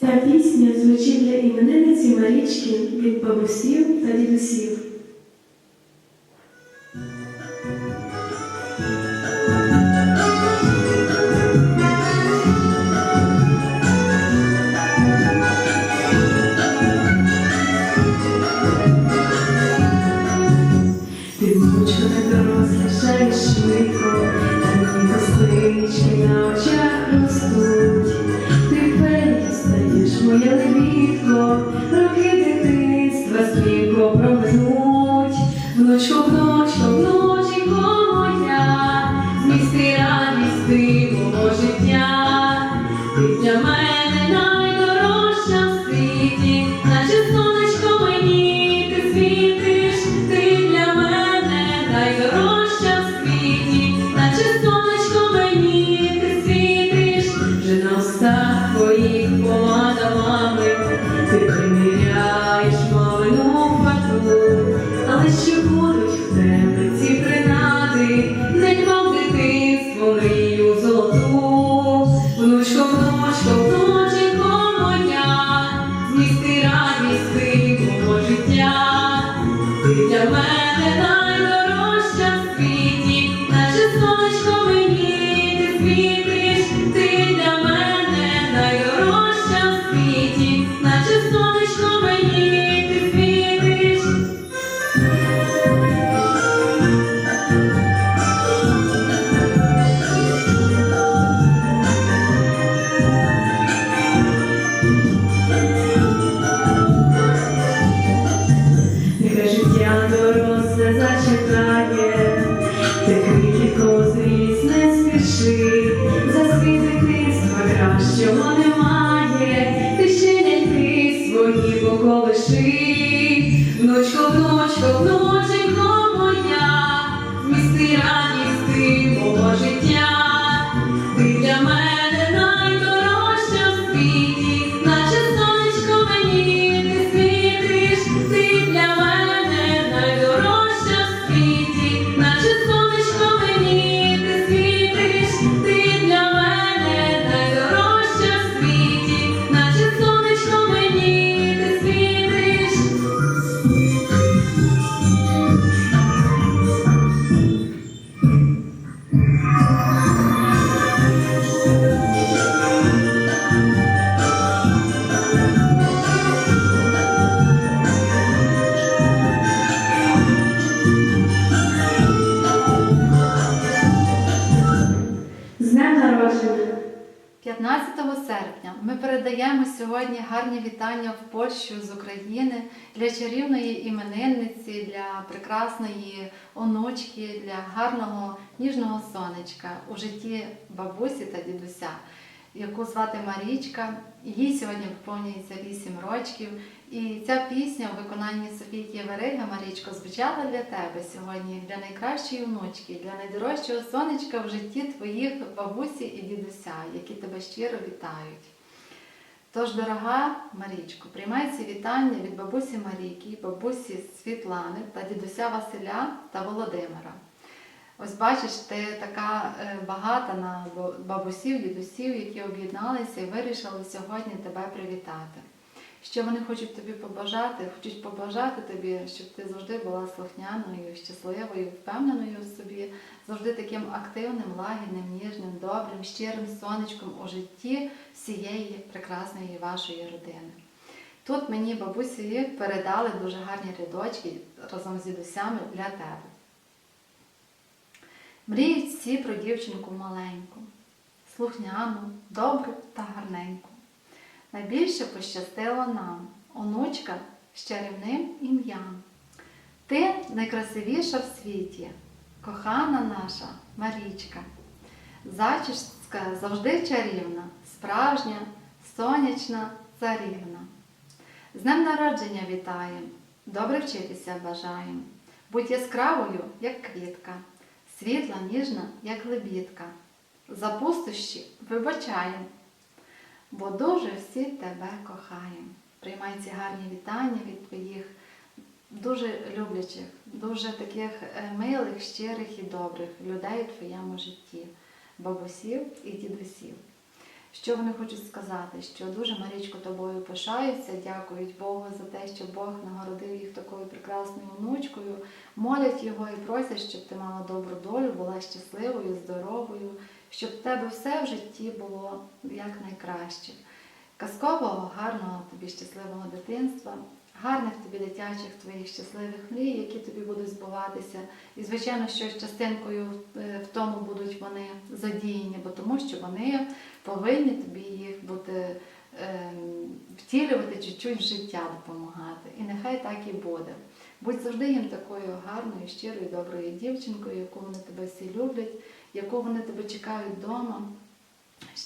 Ця пісня звучить для іменинниці Марічки від бабусів та дідусів. Моя лебідко, роки дитинства стрімко проминуть. вночку, вночку, внученько моя, свої поколиши, внучко, внучко, внученько моя, змісти передаємо сьогодні гарні вітання в Польщу з України для чарівної іменинниці, для прекрасної онучки, для гарного ніжного сонечка у житті бабусі та дідуся, яку звати Марічка. Їй сьогодні виповнюється 8 років. І ця пісня у виконанні Софійки Верига Марічко звучала для тебе сьогодні, для найкращої внучки, для найдорожчого сонечка в житті твоїх бабусі і дідуся, які тебе щиро вітають. Тож, дорога Марічко, приймай ці вітання від бабусі Марійки, бабусі Світлани та дідуся Василя та Володимира. Ось бачиш, ти така е, багата на бабусів, дідусів, які об'єдналися і вирішили сьогодні тебе привітати. Що вони хочуть тобі побажати? Хочуть побажати тобі, щоб ти завжди була слухняною, щасливою, впевненою в собі, завжди таким активним, лагідним, ніжним, добрим, щирим сонечком у житті всієї прекрасної вашої родини. Тут мені бабусі передали дуже гарні рядочки разом з дідусями для тебе. Мріють всі про дівчинку маленьку, слухняну, добру та гарненьку. Найбільше пощастило нам, онучка з чарівним ім'ям. Ти найкрасивіша в світі, кохана наша Марічка. Зачіска завжди чарівна, справжня, сонячна царівна. З днем народження вітаєм, добре вчитися бажаєм. Будь яскравою, як квітка, світла, ніжна, як лебідка. За пустощі вибачаєм, бо дуже всі тебе кохаємо. Приймай ці гарні вітання від твоїх дуже люблячих, дуже таких е, милих, щирих і добрих людей у твоєму житті, бабусів і дідусів. Що вони хочуть сказати? Що дуже Марічко тобою пишаються, дякують Богу за те, що Бог нагородив їх такою прекрасною внучкою, молять його і просять, щоб ти мала добру долю, була щасливою, здоровою, щоб в тебе все в житті було якнайкраще. Казкового, гарного тобі щасливого дитинства, гарних тобі дитячих твоїх щасливих мрій, які тобі будуть збуватися. І, звичайно, що частинкою е, в тому будуть вони задіяні, бо тому що вони повинні тобі їх бути ем, втілювати чуть-чуть в життя допомагати. І нехай так і буде. Будь завжди їм такою гарною, щирою, доброю дівчинкою, яку вони тебе всі люблять, яку вони тебе чекають вдома.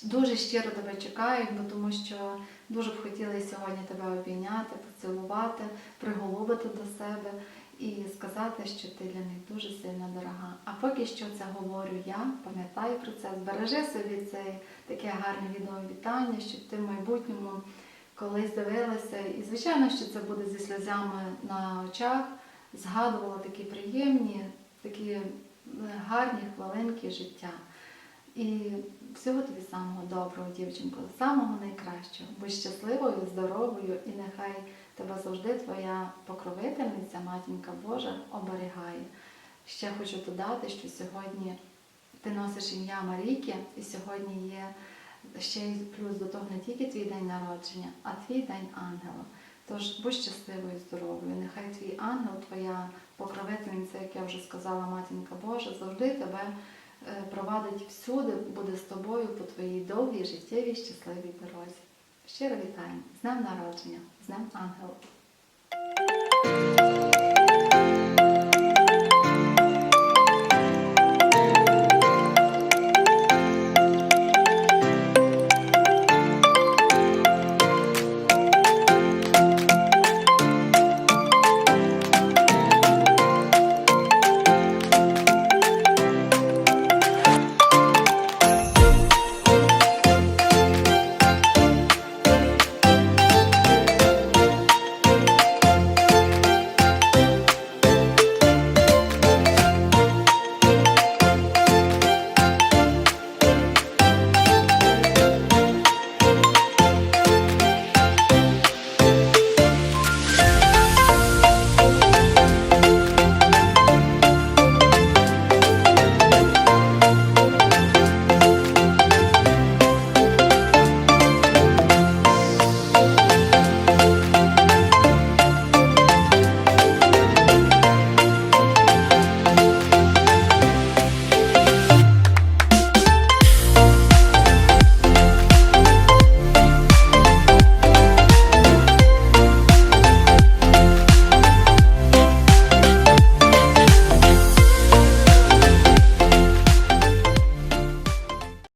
Дуже щиро тебе чекають, тому що дуже б хотіли сьогодні тебе обійняти, поцілувати, приголубити до себе і сказати, що ти для них дуже сильно дорога. А поки що це говорю я, пам'ятай про це, збережи собі це таке гарне відеовітання, щоб ти в майбутньому колись дивилася. І звичайно, що це буде зі сльозами на очах, згадувала такі приємні, такі е, гарні хвилинки життя. І всього тобі самого доброго, дівчинко, самого найкращого. Будь щасливою, здоровою, і нехай тебе завжди твоя покровительниця, матінка Божа, оберігає. Ще хочу додати, що сьогодні ти носиш ім'я Марійки, і сьогодні є ще й плюс до того не тільки твій день народження, а твій день ангела. Тож будь щасливою, здоровою. Нехай твій ангел, твоя покровительниця, як я вже сказала, матінка Божа, завжди тебе провадить всюди, буде з тобою по твоїй довгій життєвій щасливій дорозі. Щиро вітаємо з днем народження, з днем ангела.